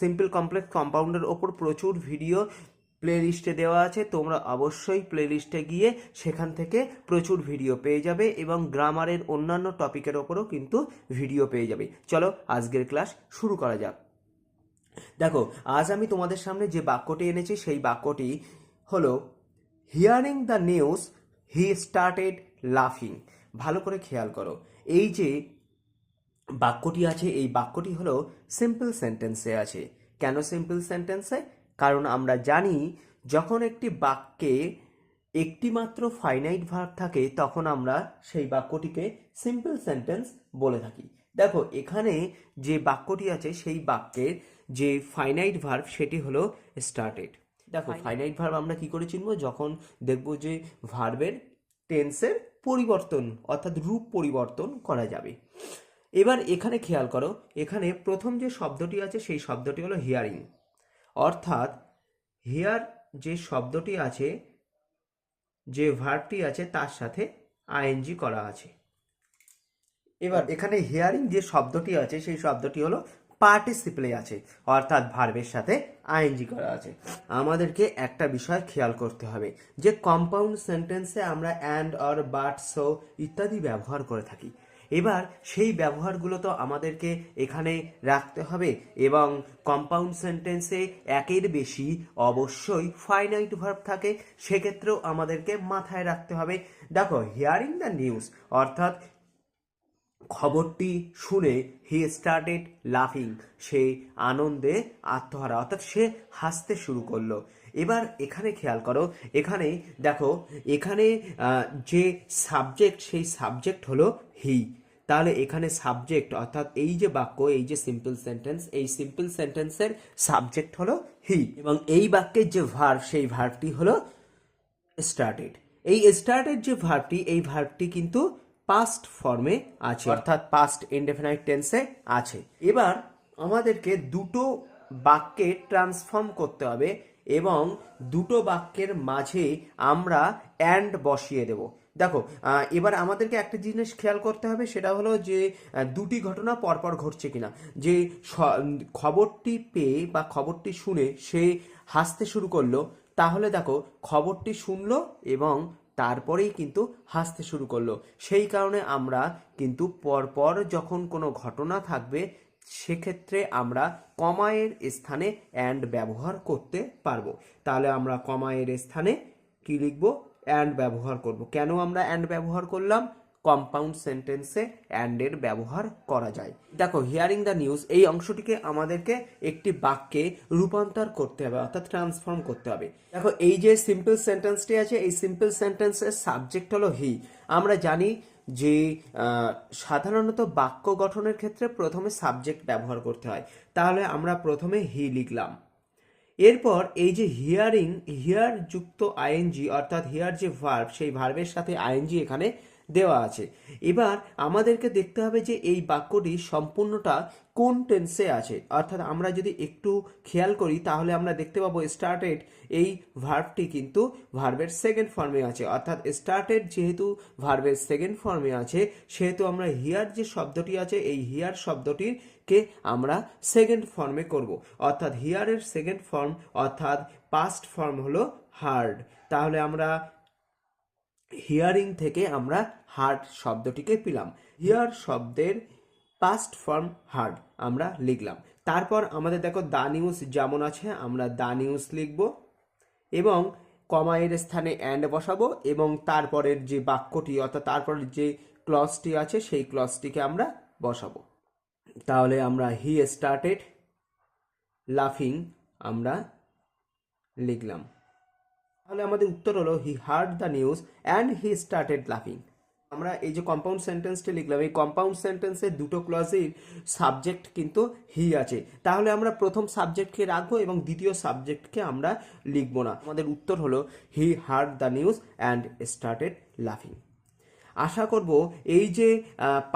Simple complex কম্পাউন্ডের ওপর প্রচুর video play লিস্টে দেওয়া আছে, তোমরা অবশ্যই প্লে লিস্টে গিয়ে সেখান থেকে প্রচুর ভিডিও পেয়ে যাবে এবং গ্রামারের অন্যান্য টপিকের ওপরও কিন্তু ভিডিও পেয়ে যাবে। চলো আজকের ক্লাস শুরু করা যাক। দেখো, আজ আমি তোমাদের সামনে যে বাক্যটি এনেছি, সেই বাক্যটি হলো hearing the news he started লাফিং ভালো করে খেয়াল করো। এই যে বাক্যটি আছে এই বাক্যটি হলো সিম্পল সেন্টেন্সে আছে। কেন সিম্পল সেন্টেন্সে কারণ আমরা জানি যখন একটি বাক্যে একটি মাত্র ফাইনাইট ভার্ব থাকে তখন আমরা সেই বাক্যটিকে সিম্পল সেন্টেন্স বলে থাকি। দেখো এখানে যে বাক্যটি আছে সেই বাক্যের যে ফাইনাইট ভার্ব সেটি হলো স্টার্টেড দেখো ফাইনাইট ভার্ব আমরা কি করে চিনবো? যখন দেখব যে ভার্বের টেন্সের পরিবর্তন অর্থাৎ রূপ পরিবর্তন করা যাবে। এবার এখানে খেয়াল করো, এখানে প্রথম যে শব্দটি আছে সেই শব্দটি হলো হিয়ারিং অর্থাৎ হিয়ার যে শব্দটি আছে, যে ভার্বটি আছে তার সাথে আইএনজি করা আছে। এবার এখানে হিয়ারিং যে শব্দটি আছে সেই শব্দটি হলো পার্টিসিপলে আছে, অর্থাৎ ভার্বের সাথে আইএনজি করা আছে। আমাদেরকে একটা বিষয় খেয়াল করতে হবে, যে কম্পাউন্ড সেন্টেন্সে আমরা অ্যান্ড অর বাট সো ইত্যাদি ব্যবহার করে থাকি। এবার সেই ব্যবহারগুলো তো আমাদেরকে এখানে রাখতে হবে এবং কম্পাউন্ড সেন্টেন্সে একের বেশি অবশ্যই ফাইনাইট ভার্ব থাকে, সেক্ষেত্রেও আমাদেরকে মাথায় রাখতে হবে। দেখো হিয়ারিং দ্য নিউজ অর্থাৎ খবরটি শুনে হি স্টার্টেড লাফিং সে আনন্দে আত্মহারা, অর্থাৎ সে হাসতে শুরু করল। এবার এখানে খেয়াল করো, এখানে দেখো, এখানে যে সাবজেক্ট সেই সাবজেক্ট হলো হি তাহলে এখানে সাবজেক্ট অর্থাৎ এই যে বাক্য, এই যে সিম্পল সেন্টেন্স এই সিম্পল সেন্টেন্সের সাবজেক্ট হলো হি এবং এই বাক্যের যে ভার্ব সেই ভার্বটি হলো স্টার্টেড এই স্টার্টেড যে ভার্বটি এই ভার্বটি কিন্তু পাস্ট ফর্মে আছে, অর্থাৎ পাস্ট ইনডেফিনাইট টেন্সে আছে। এবার আমাদেরকে দুটো বাক্যে ট্রান্সফর্ম করতে হবে এবং দুটো বাক্যের মাঝে আমরা অ্যান্ড বসিয়ে দেব। দেখো এবার আমাদেরকে একটা জিনিস খেয়াল করতে হবে, সেটা হলো যে দুটি ঘটনা পরপর ঘটছে কিনা। যে খবরটি পেয়ে বা খবরটি শুনে সে হাসতে শুরু করল, তাহলে দেখো, খবরটি শুনলো এবং তারপরেই কিন্তু হাসতে শুরু করল। সেই কারণে আমরা কিন্তু পরপর যখন কোনো ঘটনা থাকবে, সেক্ষেত্রে আমরা কমায়ের স্থানে অ্যান্ড ব্যবহার করতে পারব। তাহলে আমরা কমায়ের স্থানে কি লিখব? অ্যান্ড ব্যবহার করব। কেন আমরা অ্যান্ড ব্যবহার করলাম? কম্পাউন্ড সেন্টেন্সে অ্যান্ডের ব্যবহার করা যায়। দেখো হিয়ারিং দ্য নিউজ এই অংশটিকে আমাদেরকে একটি বাক্যে রূপান্তর করতে হবে, অর্থাৎ ট্রান্সফর্ম করতে হবে। দেখো, এই যে সিম্পল সেন্টেন্সটি আছে, এই সিম্পল সেন্টেন্সের সাবজেক্ট হলো হি আমরা জানি যে সাধারণত বাক্য গঠনের ক্ষেত্রে প্রথমে সাবজেক্ট ব্যবহার করতে হয়। তাহলে আমরা প্রথমে হি লিখলাম। এরপর এই যে হিয়ারিং হিয়ার যুক্ত আইএনজি অর্থাৎ হিয়ার যে ভার্ব সেই ভার্বের সাথে আইএনজি এখানে দেওয়া আছে। এবার আমাদেরকে দেখতে হবে যে এই বাক্যটি সম্পূর্ণটা কোন টেন্সে আছে। অর্থাৎ আমরা যদি একটু খেয়াল করি, তাহলে আমরা দেখতে পাবো স্টার্টেড এই ভার্বটি কিন্তু ভার্বের সেকেন্ড ফর্মে আছে। অর্থাৎ স্টার্টেড যেহেতু ভার্বের সেকেন্ড ফর্মে আছে, সেহেতু আমরা হিয়ার যে শব্দটি আছে, এই হিয়ার শব্দটির কে আমরা সেকেন্ড ফর্মে করব। অর্থাৎ হিয়ারের সেকেন্ড ফর্ম অর্থাৎ পাস্ট ফর্ম হলো হার্ড তাহলে আমরা হিয়ারিং থেকে আমরা হার্ড শব্দটিকে পেলাম। হিয়ার শব্দের পাস্ট ফর্ম হার্ড আমরা লিখলাম। তারপর আমাদের দেখো দা নিউজ যেমন আছে, আমরা দা নিউজ লিখব এবং কমায়ের স্থানে অ্যান্ড বসাবো এবং তারপরের যে বাক্যটি অর্থাৎ তারপরের যে ক্লসটি আছে, সেই ক্লসটিকে আমরা বসাবো। তাহলে আমরা হি স্টার্টেড লাফিং আমরা লিখলাম। তাহলে আমাদের উত্তর হলো he heard the news and he started লাফিং আমরা এই যে কম্পাউন্ড সেন্টেন্সটি লিখলাম, এই কম্পাউন্ড সেন্টেন্সের দুটো ক্লজের সাবজেক্ট কিন্তু হি আছে। তাহলে আমরা প্রথম সাবজেক্টকে রাখব এবং দ্বিতীয় সাবজেক্টকে আমরা লিখব না। আমাদের উত্তর হলো he heard the news and started লাফিং আশা করব এই যে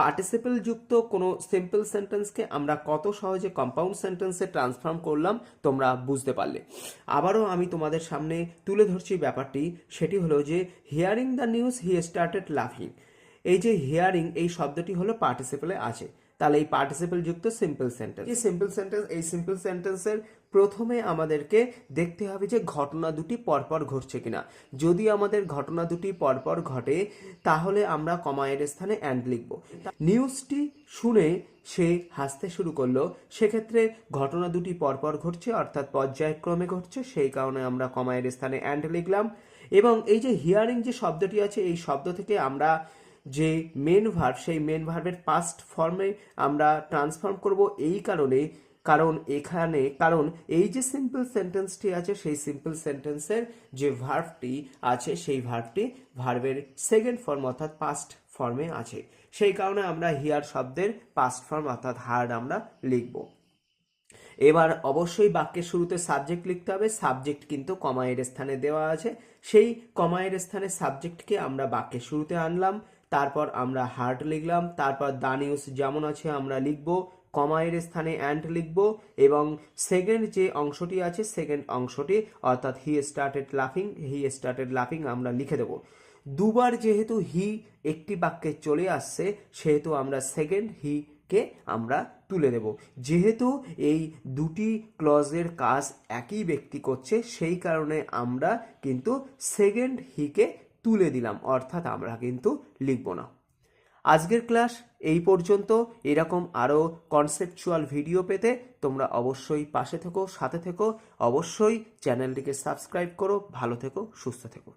পার্টিসিপেল যুক্ত কোনো সিম্পল সেন্টেন্সকে আমরা কত সহজে কম্পাউন্ড সেন্টেন্সে ট্রান্সফর্ম করলাম, তোমরা বুঝতে পারলে। আবারও আমি তোমাদের সামনে তুলে ধরছি ব্যাপারটি, সেটি হলো যে hearing the news he started লাফিং এই যে হিয়ারিং এই শব্দটি হলো পার্টিসিপেলে আছে। তাহলে এই পার্টিসিপেল যুক্ত সিম্পল সেন্টেন্স এই সিম্পল সেন্টেন্স এই সিম্পল সেন্টেন্সের প্রথমে আমাদেরকে দেখতে হবে যে ঘটনা দুটি পরপর ঘটছে কিনা। যদি আমাদের ঘটনা দুটি পরপর ঘটে, তাহলে আমরা কমায়ের স্থানে অ্যান্ড লিখব। নিউজটি শুনে সে হাসতে শুরু করল। সেক্ষেত্রে ঘটনা দুটি পরপর ঘটছে, অর্থাৎ পর্যায়ক্রমে ঘটছে। সেই কারণে আমরা কমায়ের স্থানে অ্যান্ড লিখলাম। এবং এই যে হিয়ারিং যে শব্দটি আছে, এই শব্দ থেকে আমরা যে মেন ভার্ব সেই মেন ভার্বের পাস্ট ফর্মে আমরা ট্রান্সফর্ম করব। এই কারণে কারণ এখানে, কারণ এই যে সিম্পল সেন্টেন্সটি আছে, সেই সিম্পল সেন্টেন্সের যে ভার্বটি আছে, সেই ভার্বটি ভার্বের সেকেন্ড ফর্ম অর্থাৎ পাস্ট ফর্মে আছে। সেই কারণে আমরা হিয়ার শব্দের পাস্ট ফর্ম অর্থাৎ হার্ড আমরা লিখব। এবার অবশ্যই বাক্যের শুরুতে সাবজেক্ট লিখতে হবে। সাবজেক্ট কিন্তু কমায়ের স্থানে দেওয়া আছে। সেই কমায়ের স্থানে সাবজেক্টকে আমরা বাক্যের শুরুতে আনলাম। তারপর আমরা হার্ট লিখলাম। তারপর দা নিউজ যেমন আছে আমরা লিখব। কমায়ের স্থানে অ্যান্ড লিখব এবং সেকেন্ড যে অংশটি আছে সেকেন্ড অংশটি, অর্থাৎ হি স্টার্টেড লাফিং হি স্টার্টেড লাফিং আমরা লিখে দেব। দুবার যেহেতু হি একটি বাক্যে চলে আসছে, সেহেতু আমরা সেকেন্ড হি কে আমরা তুলে দেব। যেহেতু এই দুটি ক্লজের কাজ একই ব্যক্তি করছে, সেই কারণে আমরা কিন্তু সেকেন্ড হিকে তুলে দিলাম, অর্থাৎ আমরা কিন্তু লিখব না। আজকের ক্লাস এই পর্যন্ত। এরকম আরও কনসেপচুয়াল ভিডিও পেতে তোমরা অবশ্যই পাশে থেকো, সাথে থেকো। অবশ্যই চ্যানেলটিকে সাবস্ক্রাইব করো, ভালো থেকো, সুস্থ থেকো।